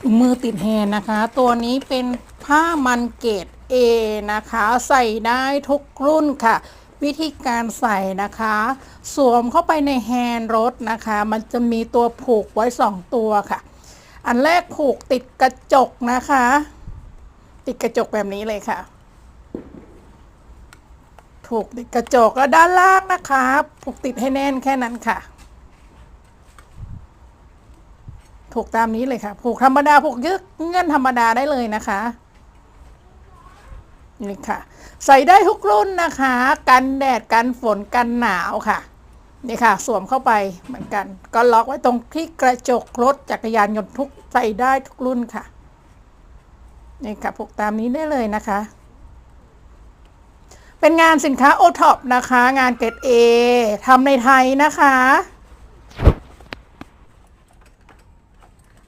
ถุงมือติดแฮน์นะคะ ตัวนี้เป็นผ้ามันเกรด A นะคะ ใส่ได้ทุกรุ่นค่ะ วิธีการใส่นะคะ สวมเข้าไปในแฮนด์รถนะคะ มันจะมีตัวผูกไว้ 2 ตัวค่ะ อันแรกผูกติดกระจกนะคะ ติดกระจกแบบนี้เลยค่ะผูกติดกระจกแล้วด้านล่างนะคะ ผูกติดให้แน่นแค่นั้นค่ะ ผูกตามนี้เลยค่ะ ผูกธรรมดาผูกยึกเงื่อนธรรมดาได้เลยนะคะนี่ค่ะ ใส่ได้ทุกรุ่นนะคะ กันแดดกันฝนกันหนาวค่ะนี่ค่ะ สวมเข้าไปเหมือนกัน ก็ล็อกไว้ตรงที่กระจกรถจักรยานยนต์ทุกใส่ได้ทุกรุ่นค่ะนี่ค่ะผูกตามนี้ได้เลยนะคะ เป็นงานสินค้าโอท็อปนะคะ งานเกรดเอทำในไทยนะคะ